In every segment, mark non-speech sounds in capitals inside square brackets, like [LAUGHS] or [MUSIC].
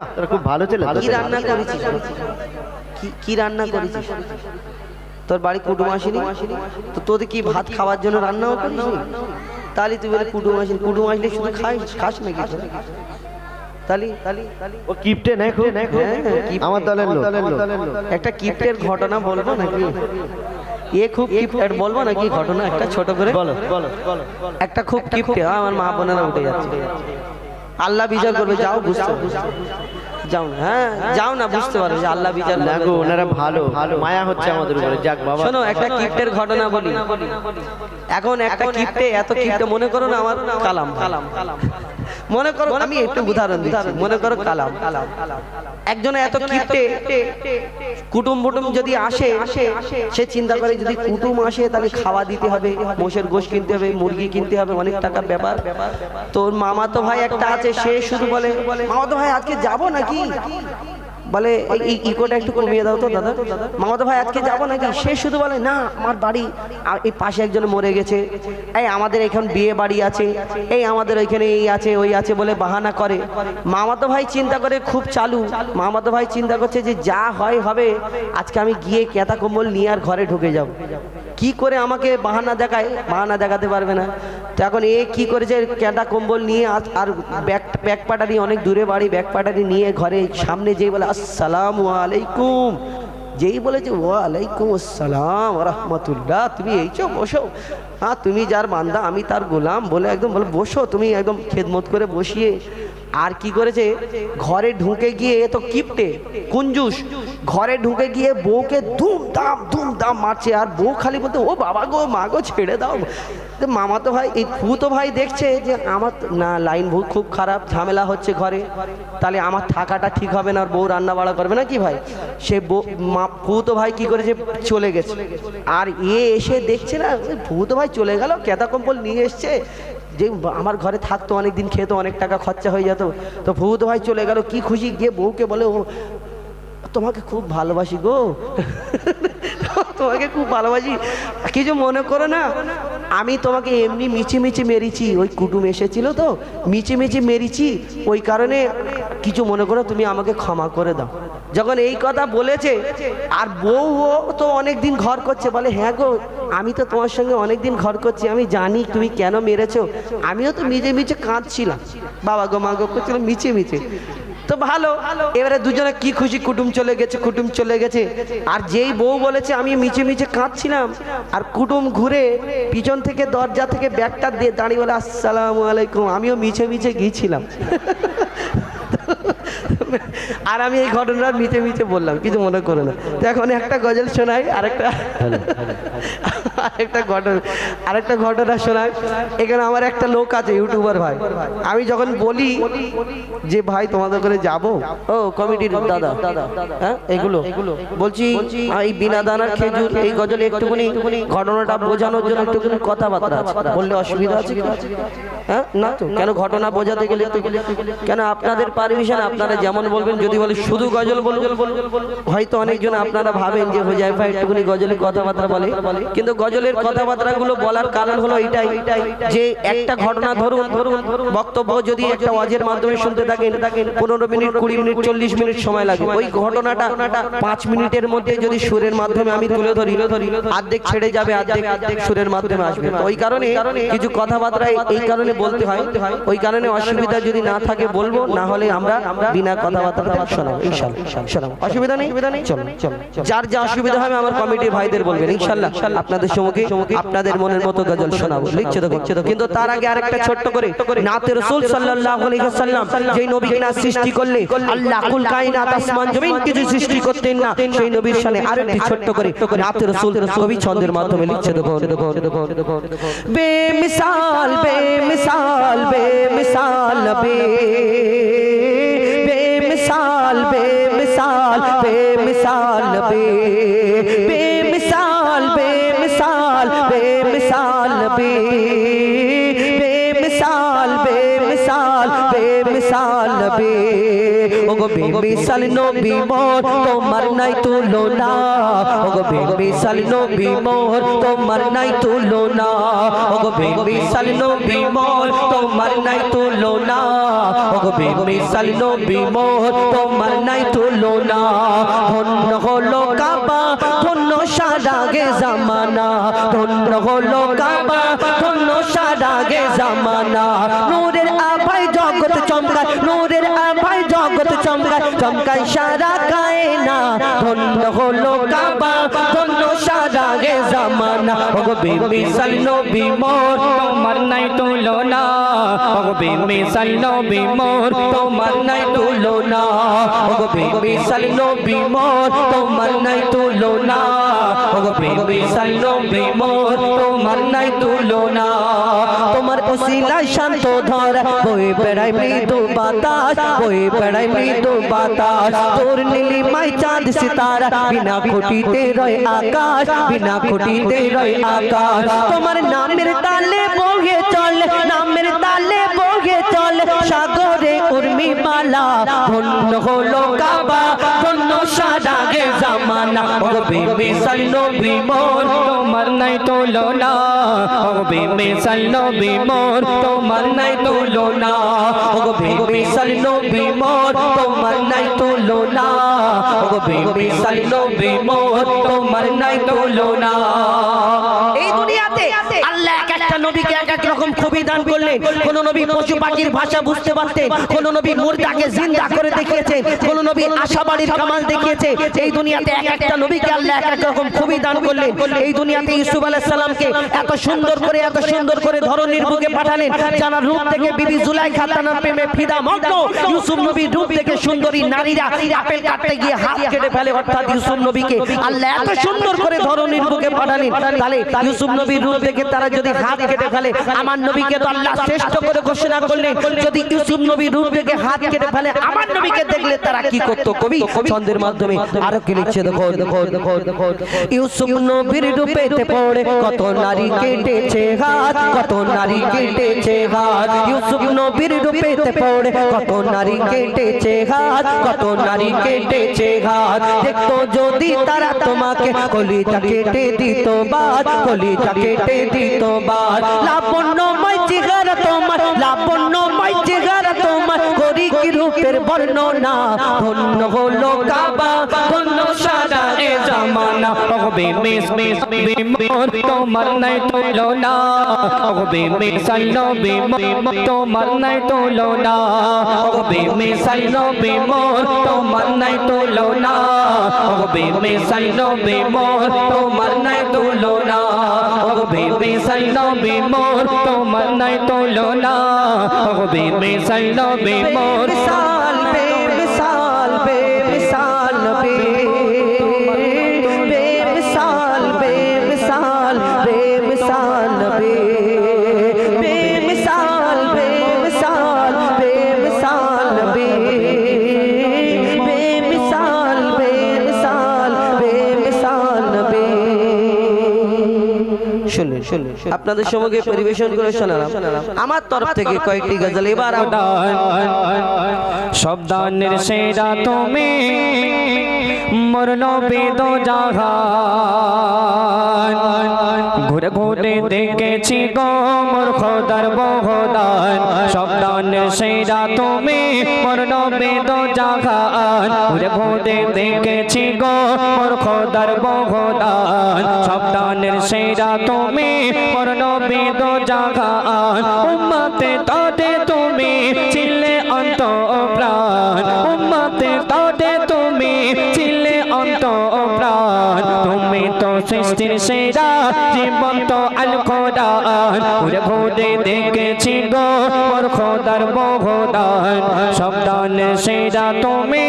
তোরা খুব ভালো ছেলে কি রান্না করেছিস? কি- রান্না করেছিস? তোর বাড়ি কুটুম আসেনি? তো তোদের কি ভাত খাওয়ার জন্য রান্নাও করিস তাহলে তুই বলে কুটুম আসেনি। কুটুম আসলে শুধু খাই খাস ও কিপটে হ্যাঁ, আমার দলের লোক। একটা কিপ্টের ঘটনা বলব নাকি? এ খুব কিপ্টের বলব নাকি ঘটনা একটা ছোট করে? বলো একটা খুব কিপ্টে। আমার মা বোনেরা উঠে যাচ্ছে। আল্লাহ বিচার করবে যাও বুঝতে। যাও না। হ্যাঁ যাও না বুঝতে পারবে যে আল্লাহ বিচার না গো ওনারা ভালো। ভালো মায়া হচ্ছে আমাদের উপরে। যাক বাবা। শোনো একটা কিপ্টের ঘটনা বলি। এখন একটা কিপ্টে এত কিপ্টে মনে করো না আমার কালাম কালাম মনে করো আমি একটু উদাহরণ দিচ্ছি। মনে করো কালাম কালাম কালাম। একজনে এত কিপ্টে কুটুম বুটুম যদি আসে সে চিন্তা করে যদি কুটুম আসে তাহলে খাওয়া দিতে হবে মোষের গোশ কিনতে হবে মুরগি কিনতে হবে অনেক টাকার ব্যাপার। তোর মামা তো ভাই একটা আছে সে শুধু বলে মামা তো ভাই আজকে যাব নাকি? বলে এই- ইকোটা একটু কমিয়ে দাও তো দাদা। মামাতো ভাই আজকে যাব নাকি? সে শুধু বলে না আমার বাড়ি আর এই পাশে একজন মরে গেছে। এই আমাদের এখানে বিয়ে বাড়ি আছে। এই আমাদের ওইখানে এই আছে ওই আছে বলে বাহানা করে। মামাতো ভাই চিন্তা করে খুব চালু। মামাতো ভাই চিন্তা করছে যে যা হয় হবে আজকে আমি গিয়ে কেতা কম্বল নিয়ে আর ঘরে ঢুকে যাব। কি করে আমাকে বাহানা দেখায়? বাহানা দেখাতে পারবে না। তো এখন এ কি করেছে? ক্যাটা কম্বল নিয়ে আর ব্যাগ ব্যাগ পাটারি, অনেক দূরে বাড়ি, ব্যাগ পাটারি নিয়ে ঘরে সামনে যেই বলে, আসসালাম আলাইকুম। যেই বলেছে ও আলাইকুম আসসালাম রহমতুল্লাহ। তুমি এইছো বসো। হ্যাঁ তুমি যার বান্দা, আমি তার গোলাম। বলে একদম বলে, বসো, তুমি একদম খেদমত করে বসিয়ে আর কি করেছে? ঘরে ঢুকে গিয়ে এ তো কিপটে, কুঞ্জুস, ঘরে ঢুকে গিয়ে বউকে ধুম দাম ধুম দাম মারছে। আর বউ খালি বলতে, ও বাবা গো, মা গো, ছেড়ে দাও। মামা তো ভাই, এই তো ভাই দেখছে যে আমার না, লাইন ভূ খুব খারাপ, ঝামেলা হচ্ছে ঘরে। তাহলে আমার থাকাটা ঠিক হবে না, আর বউ রান্না বাড়া করবে না কি ভাই? সে মা তো ভাই কি করেছে? চলে গেছে। আর এ এসে দেখছে না তো ভাই চলে গেল কেতা কম্বল নিয়ে এসছে। যে আমার ঘরে থাকতো অনেক দিন খেতো অনেক টাকা, খরচা হয়ে যেত। তো ভূত ভাই চলে গেল, কি খুশি? গিয়ে বউকে বলে, ও, তোমাকে খুব ভালোবাসি গো। [LAUGHS] তোমাকে খুব ভালোবাসি। কিছু মনে করো না, আমি তোমাকে এমনি মিচি মিচি মেরেছি। ওই কুটুম এসেছিল তো মিচি মিচি মেরেছি। ওই কারণে কিছু মনে করো, তুমি আমাকে ক্ষমা করে দাও। যখন এই কথা বলেছে, আর বউ ও তো অনেক দিন ঘর করছে, বলে হ্যাঁ গো, আমি তো তোমার সঙ্গে অনেক দিন ঘর করছি, আমি জানি তুমি কেন মেরেছো। আমিও তো মিজে মিচে কাঁদছিলাম। বাবা গো, মা গো, করছিল মিচে মিচে তো ভালো, এবারে দুজনে কি খুশি, কুটুম চলে গেছে, কুটুম চলে গেছে। আর যেই বউ বলেছে, আমি মিচে মিচে কাঁদছিলাম। আর কুটুম ঘুরে পিছন থেকে, দরজা থেকে ব্যাগটা দিয়ে দাঁড়িয়ে বলে, আসসালামু আলাইকুম। আমিও মিছে মিছে গিয়েছিলাম। [LAUGHS] আর আমি এই ঘটনাটা মিটে মিটে বললাম, কিছু মনে করে না। তো এখন একটা গজল শোনাই, আরেকটা আরেকটা ঘটনা আরেকটা ঘটনা শোনায় এখানে আমার একটা লোক আছে ইউটিউবার ভাই। আমি যখন বলি যে, ভাই, তোমাদের করে যাব? ও কমিটির দাদা দাদা। হ্যাঁ এগুলো? বলছি এই বিনা দানার খেজুর, এই গজলে একটুখানি ঘটনাটা বোঝানোর জন্য একটুখানি কথাবার্তা বললে, অসুবিধা আছে কি? হ্যাঁ না তো, কেন ঘটনা বোঝাতে গেলে কেন আপনাদের পারমিশন আপনারা যেমন বলবেন, যদি বলে শুধু গজল বলব হয়তো অনেকজন আপনারা ভাবেন যে হোজাই ভাই একটুখানি গজলের কথাবার্তা বলে। কিন্তু গজলের কথাবার্তাগুলো বলার কারণ হলো এটাই যে একটা ঘটনা ধরুন ধরুন বক্তব্য যদি একটা ওয়াজের মাধ্যমে শুনতে থাকেন পনেরো মিনিট কুড়ি মিনিট চল্লিশ মিনিট সময় লাগে। ওই ঘটনাটা পাঁচ মিনিটের মধ্যে যদি সুরের মাধ্যমে আমি তুলে ধরি অর্ধেক ছেড়ে যাবে অর্ধেক অর্ধেক সুরের মাধ্যমে আসবে। ওই কারণে কিছু কথাবার্তা এই কারণে বলতে হয় ওই কারণে অসুবিধা যদি না থাকে বলব না হলে আমরা বিনা কথাবার্তা শোনাবো ইনশাল্লাহ অসুবিধা নেই? চলো চলো যার যা অসুবিধা হবে আমার কমিটির ভাইদের বলবেন ইনশাল্লাহ আপনাদের সম্মুখে আপনাদের মনের মতো গজল শোনাবো। লিখছে দেখো কিন্তু তার আগে আরেকটা ছোট্ট করে নাতে রাসূল সাল্লাল্লাহু আলাইহি ওয়াসাল্লাম যেই নবীকে না সৃষ্টি করলে আল্লাহ কুল কায়নাত আসমান জমিন কিছু সৃষ্টি করতেন না, সেই নবীর শানে আরেকটি ছোট্ট করে নাতে রাসূল কবি ছন্দের মাধ্যমে লিখছে দেখো বেমিসাল বেমিসাল বেমিসাল নবী বেমিসাল বেমিসাল বেমিসাল নবী বেমিসাল নবী মোর তোমার নাই তুলনা। ওগো বেমিসাল নবী মোর তোমার নাই তুলনা। ওগো বেমিসাল নবী মোর তোমার নাই তুলনা। ওগো বেমিসাল নবী মোর তোমার নাই তুলনা। ধন্য হলো কাবা ধন্য সারাগে জামানা। ধন্য হলো কাবা ধন্য সারাগে জামানা। জামানা ওগো বেমিসাল নবী মোর তোমার নাই তুলনা ওগো বেমিসাল নবী মোর, তোমার নাই মোর, তোমার নাই মোর, তোমার নাই তোমার শান্ত বই মৃদু বাতাস, বই মৃদু বাতাস। তোর চাঁদ সিতারা, বিনা রয় আকাশ, বিনা রয় আকাশ। তোমার নামের তালে বহে সাগরে উর্মি মালা ধন্য হলো কাবা, ধন্য সারাগে জামানা। ও বেমিসাল নবী মোর, তোমার নাই তুলনা। ওগো বেমিসাল নবী মোর, তোমার নাই তুলনা। ও বেমিসাল নবী মোর, তোমার নাই তুলনা। ও বেমিসাল নবী মোর, তোমার নাই তুলনা। এই নবীকে এক এক রকম খুবই দান করলেন কোন নবী পশু পাখির ভাষা বুঝতে পারতেন কোন নবী মুর্দাকে জিন্দা করে দেখিয়েছেন কোন নবী আশাবাড়ির কামাল দেখিয়েছে। এই দুনিয়াতে এক একটা নবীকে আল্লাহ এক এক রকম খুবই দান করলেন এই দুনিয়াতে ইউসুফ আলাইহিস সালামকে এত সুন্দর করে, এত সুন্দর করে ধরনীর বুকে পাঠালেন জানার রূপ থেকে বিবি জুলাইখা তার প্রেমে ফিদা মগ্ন, ইউসুফ নবীর রূপ থেকে সুন্দরী নারীরা আপেল কাটতে গিয়ে হাত কেটে ফেলে, অর্থাৎ ইউসুফ নবীকে আল্লাহ এত সুন্দর করে ধরনীর বুকে পাঠালেন। তাহলে ইউসুফ নবীর রূপ দেখে তারা যদি হাত কেটে ফেলে। আমার নবীকে তো আল্লাহ শ্রেষ্ঠ করে ঘোষণা করলেন। যদি ইউসুফ নবীর রূপ দেখে হাত কেটে ফেলে, আমার নবীকে দেখলে তারা কি করতো কবি? ছন্দের মাধ্যমে। আরও কি লিখছে? দেখো দেখো দেখো দেখো। ইউসুফ নবীর রূপেতে পড়ে, কত নারী কেটেছে হাত, কত নারী কেটেছে হাত। ইউসুফ নবীর রূপেতে পড়ে, কত নারী কেটেছে হাত, কত নারী কেটেছে হাত। দেখতো যদি তারা তোমাকে কলিটা কেটে দিত বাদ কলিটা কেটে দিত বাদ লাবণ্যময় চেহারা তোমার লাবণ্যময় চেহারা তোমার করি কি রূপের বর্ণনা ধন্য হলো কাবা ধন্য সারা এ জামানা ওগো বেমিস মোর তোমার নাই তুলনা ওগো বেমিসাল নবী মোর তোমার নাই তুলনা ওগো বেমিসাল নবী মোর তোমার নাই তুলনা ওগো বেমিসাল নবী মোর তোমার নাই তুলনা ওগো বেমিসাল নবী মোর তোমার নাই তুলনা ওগো বেমিসাল নবী মোর আপনাদের সমগ্রে পরিবেশন করে শোনালাম। আমার তরফ থেকে কয়েকটি গজল। এবার শব্দানের সেরা তুমি মরণ বেদ জাহান ঘুরে দেখেছি গো মূর্খ খোদার বহদান। শব্দান সেরা তুমি মরণ বেদ জাগান। ঘুরে ঘুরে দেখেছি মূর্খ খোদার বহদান। শব্দান সেরা তুমি মরণ বেদ জাগান। উম্মাতে তাতে সৃষ্টির সেরা জীবন্ত আল কোরআন ঘুরে ঘুরে দেখেছি গো মোর খোদার বহদান। শব্দান সেরা তুমি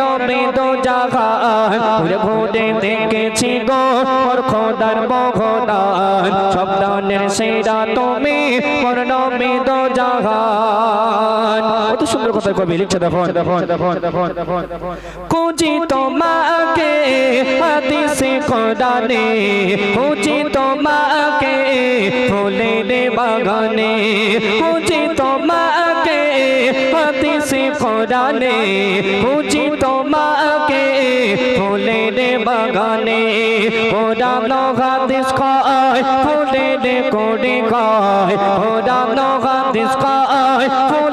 নবেদ জাগান। ঘুরে দেখেছি গো মোর খোদার বহদান। শব্দানের সেরা তুমি নবেদ জাগান। কত সুন্দর কথা কবি লিখছে দেখো দেখো দেখো দেখো দেখো কুজি তোমাকে, হাদিসে কোরআনে কুজি তোমাকে, ফুলের বাগানে। কুজি তোমাকে হাদিসে, কোরআনে খুঁজি তোমাকে ফুলের বাগানে। কোরআন হাদিস খায় ফুলের কোড়ি খায় কোরআন হাদিস খায়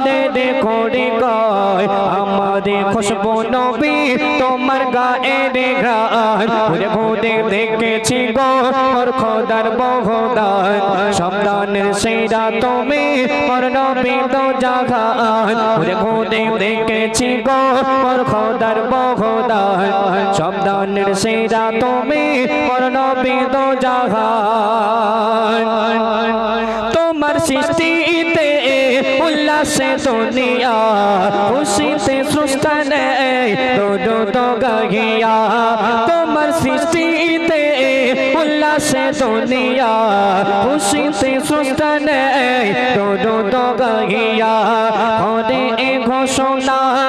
ফুলের কোড়ি খায় আমাদের খুশবু নবী, তোমার গায়ের ঘ্রাণ ঘুরে ঘুরে দেখেছি গো, ওর খোদার বহুদান সন্তানের সেরা তুমি, ওর নবী তো জাগান ঘুরে দেখেছি গো, ওর খোদার বহুদান সন্তানের সেরা তুমি, ওর নবী তো জাগান তোমার সৃষ্টিতে উল্লাসে দুনিয়া খুশিতে সৃষ্টানে দোদো তো গাহিয়া তোমার সৃষ্টিতে উল্লাসে দুনিয়া খুশিতে সৃষ্টানে দোদো তো গাহিয়া হরে এ ঘোষণা সৃষ্টি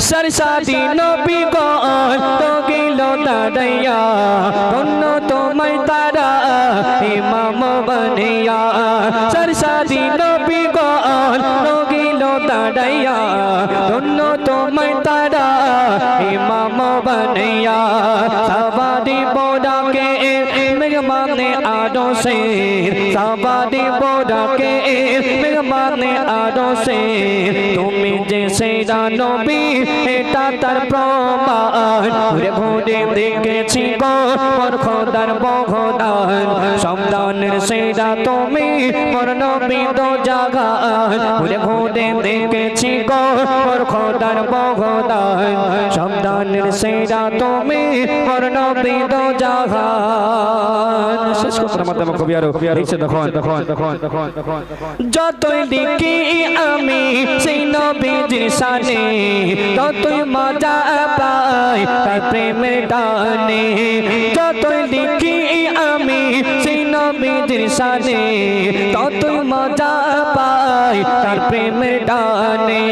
সরসাদি নবী গণ তো গিল দাঁড়াইয়া ধন্য তোমায় তারা ইমাম বনিয়া। সরসাদি নবী গণ তো গিল দাঁড়াইয়া ধন্য তোমায় তারা ইমাম বনিয়া। মেঘমানে আদো সে সবাদি বোডাকে মেঘমানে আদো সে তুমি যে সেরা নবী, এটা তার প্রমাণ। ঘুরে ঘুরে দেখেছি গো মোর বহদান। সন্তানের সেরা তুমি মোর নবী তো জাগান। ঘুরে ঘুরে দেখেছি গো মোর বহদান। সন্তানের সেরা তুমি মোর নবী তো জাগান। শেষ কথার মাধ্যমে কবি আরও। দেখো দেখুন দেখুন দেখুন দেখো, যতই লিখি আমি, সেই নবীজির শানে ততই মজা পাই, তার প্রেমের টানে, যতই সেই নবীজির শানে ততই মজা পাই, তার প্রেমের টানে।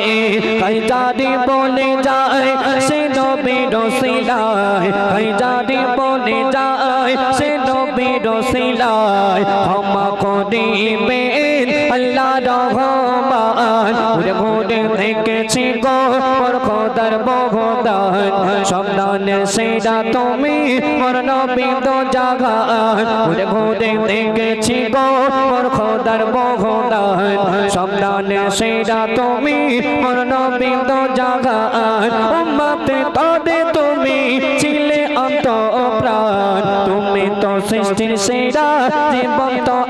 কাই জাদি বলে যায়, সে নবী রসিলায় কাই জাদি বলে যায়, সে নবী রসিলায় ক্ষমা করিবেন আল্লাহ রহমান। ঘুরে ঘুরে দেখেছি গো খোদার বহুদান। সন্তানের সেরা তুমি মোর নবী তো জাগান ঘুরে দেখেছি গো মোর খোদার বহুদান সন্তানের সেরা তুমি মোর নবী তো জাগান উম্মতে তদে তুমি ছিলে অন্ত প্রাণ তুমি তো সৃষ্টির সেরা জীবন তো আল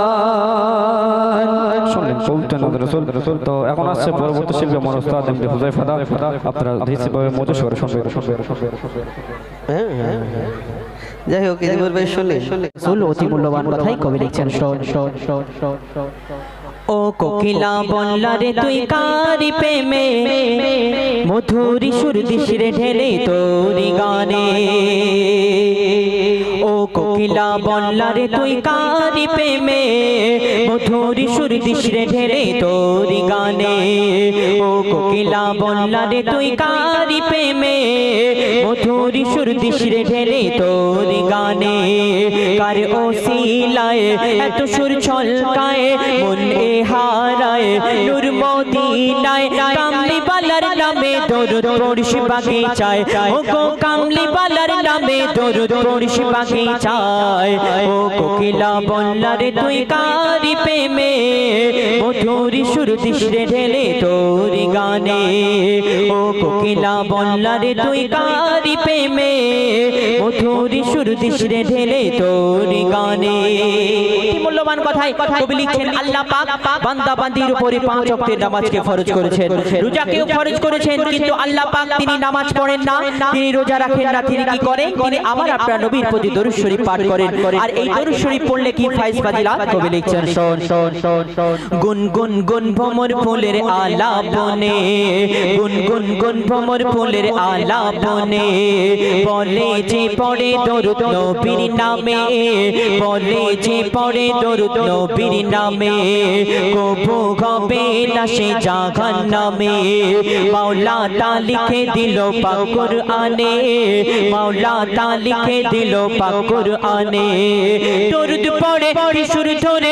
নবী রাসূল। তো এখন আসছে পরবর্তী শিল্পী আমার উস্তাদ এমডি হুজাইফা দা আপনারা ধীরভাবে মতো সরে শুনবে শুনবে শুনবে হ্যাঁ, হ্যাঁ, হ্যাঁ। যাই হোক ইতিপূর্বে শুনলে শুনলে রাসূল অতি মূল্যবান কথাই কবি লিখছেন শোন শোন শোন শোন শোন। ও কোকিলা বললা রে তুই কারি প্রেমে? মধুরি সুর দিশরে ঢেলে তোরি গানে। ও কোকিলা বললা রে তুই কারি প্রেমে? মধুরি সুর দিস রে ঢেলে তোর গানে। ও কোকিলা বললা রে, তুই কারি প্রেমে। মধুর সুর দিস রে ঢেলে তোর গানে। কার ও শিলায় এত সুর ছলকায়, মন এ হারায়, নূর মদিনায়। কামলি বালার নামে দরুদ পড়িস বাগিচায় ও গো কামলি বালার নামে দরুদ পড়িস বাগিচায় ও কোকিলা বললা রে, তুই কারি প্রেমে। মধুর সুর দিস ঢেলে তোর গানে। ও কোকিলা বললা রে তুই কারি প্রেমে, মধুর সুর দিস ঢেলে তোর গানে। আল্লাহ ফরজ না। আমার আপনার প্রতি করেন। আর এই দরুদ শরীফ পড়লে কি ফাজিলাত? কবি লিখছেন শোন শোন। গুন গুন গুন ভ্রমর ফুলের আলাপনে গুন গুন গুন ভ্রমর ফুলের আলাপনে বলে যে পড়ে দরুদ নবীর নামে। বলে যে পড়ে দরুদ নবীর নামে। কবু হবে না সে জাহান নামে মাওলা তা লিখে দিল পাকুর আনে মাওলা তা লিখে দিল পাকুর আনে দরুদ পড়ে কিশোর ধরে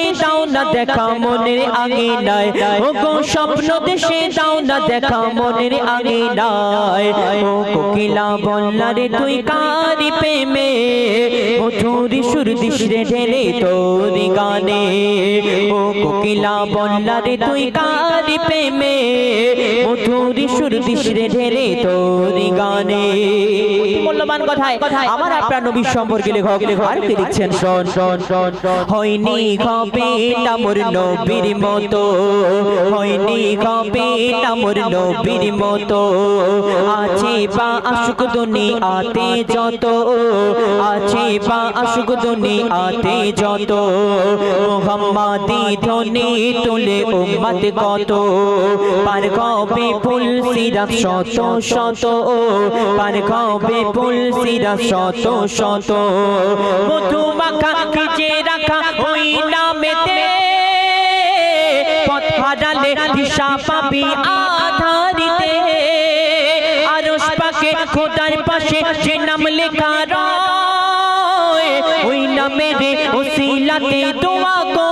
দেশে দাও না দেখা মনের আগে নাই ও গো স্বপ্ন দেশে দাও না দেখা মনের আগে নাই ও কোকিলা বললা রে তুই কারি প্রেমে মধুর সুর দিস রে ঢেলে তোর গানে। ও কোকিলা বললা রে তুই কারি প্রেমে মধুর সুর দিস রে ঢেলে তোর গানে। মূল্যবান কথায় আমার আপনার নবীর সম্পর্কে লেখক আর কি লিখছেন শোন। শোন শোন হয়নি হবে নামর নবীর মতো। হয়নি হবে নামর নবীর মতো। আছে বা আশুক দুনি আতে যত। আছে বা আশুক দুনি আতে যত। মোহাম্মদি ধ্বনি তুলে উম্মত কত? পার কবে ফুল সিরাত শত শত? পার কবে ফুল সিরাত শত শত? মধু মাখা ভিজে রাখা ওই নামেতে পথ হারালে দিশা পাবি আধারিতে। আরশ পাকে খোদার পাশে যে নাম লেখা রয়, ওই নামের ওসিলাতে দোয়া কবুল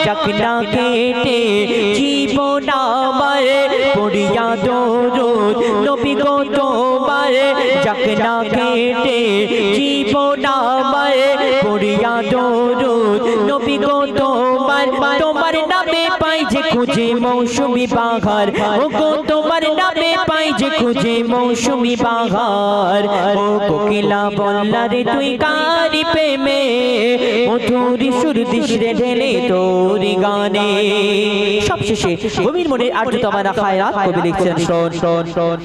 হয় চাকনা কেটে জীবন আমার, পড়িয়া দরুদ, নবী গো তোমার। চাকনা কেটে জীবন আমার, পড়িয়া দরুদ, নবী গো তোমার। তোমার যে খুঁজে মৌসুমি বাহার ও তোমার নামে পাই যে খুঁজে মৌসুমি বাহার ও কোকিলা বললা রে, তুই কারি প্রেমে? মধুর সুর দিস রে ঢেলে তোর গানে। সবশেষে গভীর মনে আর্দ্রতম রাখায় রাত কবি লিখছেন, শোন শোন শোন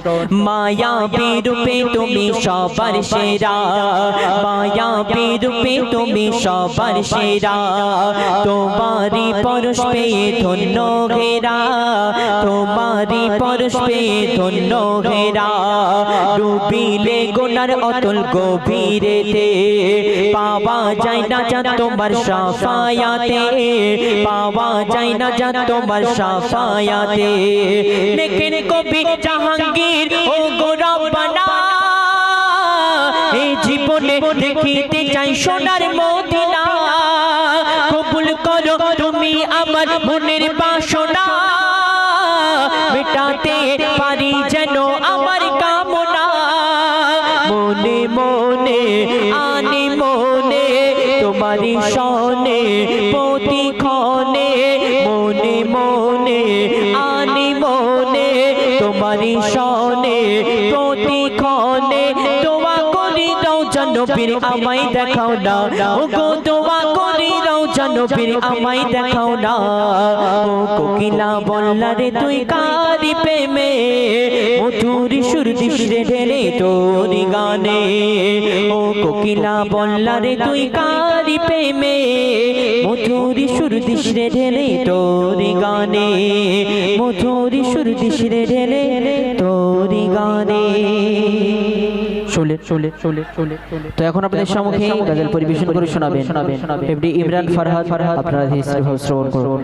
মায়া রূপে তুমি সবার সেরা। মায়া রূপে তুমি সবার সেরা। তোমারি পরশ পেয়ে ধন্য ঘেরা তোমারি পরশ ধন্য ঘেরা। ডুবিলে গোনার অতল গভীরেতে, পাওয়া যায় না যা তোমার সাফায়াতে, পাওয়া যায় না যা তোমার সাফায়াতে। লেখেন কবি জাহাঙ্গীর ও গোরাবানা এই জীবনে দেখিতে চাই সোনার মদিনা জানবীর আমায় দেখাও না। ও গো তোমা করি দাও নবীর আমায় দেখাও না। ও কোকিলা বললা রে তুই কারি প্রেমে, মধুর সুর দিশরে ঢেলে তোর গানে। ও কোকিলা বললা রে তুই কারি প্রেমে, মধুর সুর দিশরে ঢেলে তোর গানে। মধুর সুর দিশরে ঢেলে তোর গানে। শোলে চলে চলে চলে তো এখন আপনাদের সম্মুখে গজল পরিবেশন করে শোনাবেন। শোনাবেন। শোনাবেন ইমরান ফারহাদ ফারহাদ আপনারা ধীরে শ্রবণ করুন।